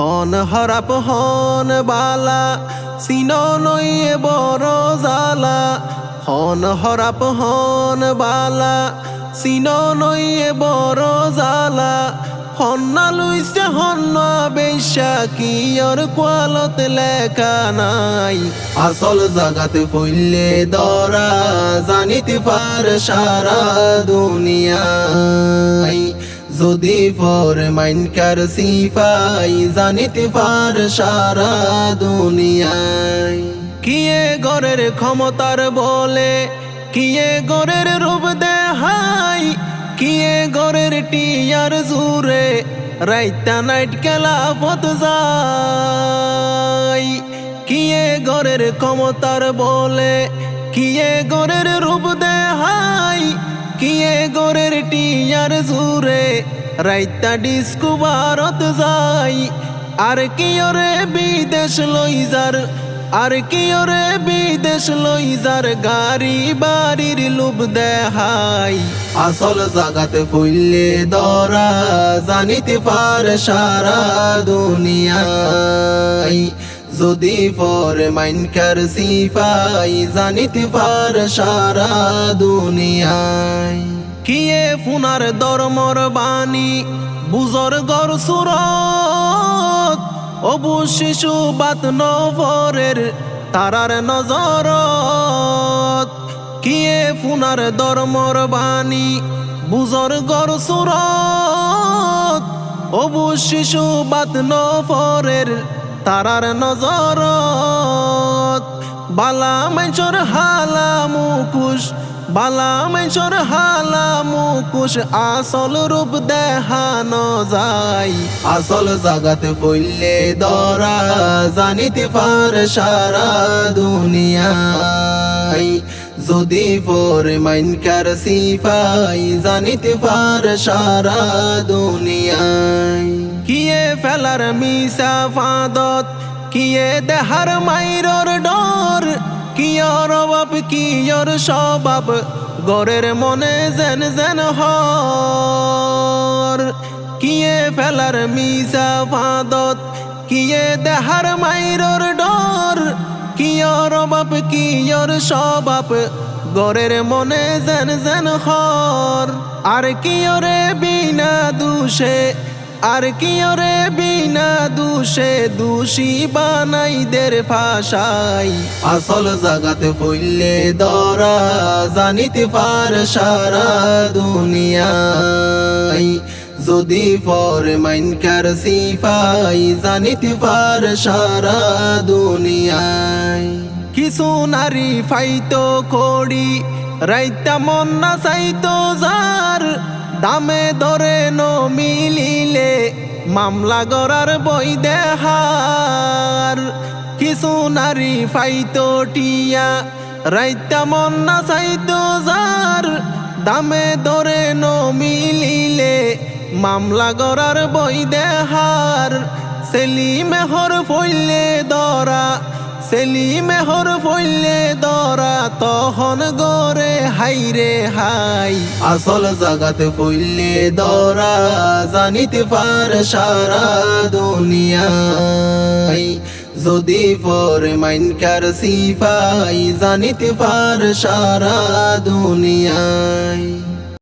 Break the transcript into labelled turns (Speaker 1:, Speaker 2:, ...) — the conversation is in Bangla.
Speaker 1: হন হরাপ হন বালা, সিন নইয়ে বড় জালা। হন হরাপ হন বালা, সিন নইয়ে বড় জালা। হন্না লুইছে, হন্না বেশা কি ওর কোয়ালত লেখা নাই। আসল জাগাতে ফইলে দরা, জানিতে পার সারা দুনিয়ায়। যদি ফর মাইনকার সিফাই জানিতে পার সারা দুনিয়ায়। কিয়ে গরের ক্ষমতার বলে, কিয়ে গরের রূপ দেহাই, কিয়ে গরের টিয়ার জুরে রাইতা নাইট খেলা পথ যায়। কিয়ে গরের ক্ষমতার বলে, কিয়ে গরের রূপ দেহাই কিয়ে গরের টিয়ার জুরে রাইতা ডিস্কু ভারত যাই। আর কি ওরে বিদেশ লইজার আর কি ওরে বিদেশ লইজার গাড়ি বাড়ির লুব দেহাই। আসল জাগাতে ফুললে দরা, জানিতে পার সারা দুনিয়ায় যদি পর মাইনকার সিফাই জানিতে পার সারা দুনিয়ায়। কিয়ে ফুনার দরমর বাণী, বুজর গর সুরত, অবু শিশু বাত নভরের তারার নজরত। কিয়ে ফুনার দরমর বাণী, বুজর গর সুরত, অবু শিশু বাত নভরের তারার নজরত। বালা মেচর হালা মুকুশ, বালা মেচর হালা মুকুশ, আসল রূপ দেখানো যায়। আসল জাগাতে পড়লে দরা, জানিতে পার সারা দুনিয়ায়। যদি পর মাইনকার সিফাই জানিতে পার সারা দুনিয়ায়। ফেলার মিসা ফাঁদত কিয়ে দেহার মাইরর ডর? কিয়র বাপ কিয়র স্বভাব? গরের মনে যেন যেন হর। কিয়ে ফেলার মিসা ফাঁদত কিয়ে দেহার মাইরর ডর? কিয়র বাপ কিয়র স্বভাব? গরের মনে যেন যেন হর। আর কিয়রে বিনা দুষে আর কি ওরে বিনা দুষে দোষী বানাই দের ফাঁসাই আসল জাগাতে ফইলে দরা, জানিতে পার সারা দুনিয়ায়। যদি পর মাইনকার সিফাই জানিতে পার সারা দুনিয়ায়। কিছু নারী ফাইতো কড়ি, রাইতা মন না চাইতো যার দামে ধরে মিলিলে মামলা গড়ার বই দেহার। কিছু নারী ফাইতো টিয়া, রাইতা মন না চাইতো যার। দামে ধরে মিলিলে মামলা গড়ার বই দেহার। সেলি মেহর ফইলে দরা সেলি মেহর ফইলে দরা তখন গরে হাইরে হাই। আসল জাগাতে ফইলে দরা, জানিতে পার সারা দুনিয়ায়। যদি পর মাইনকার সিফাই জানিতে পার সারা দুনিয়ায়।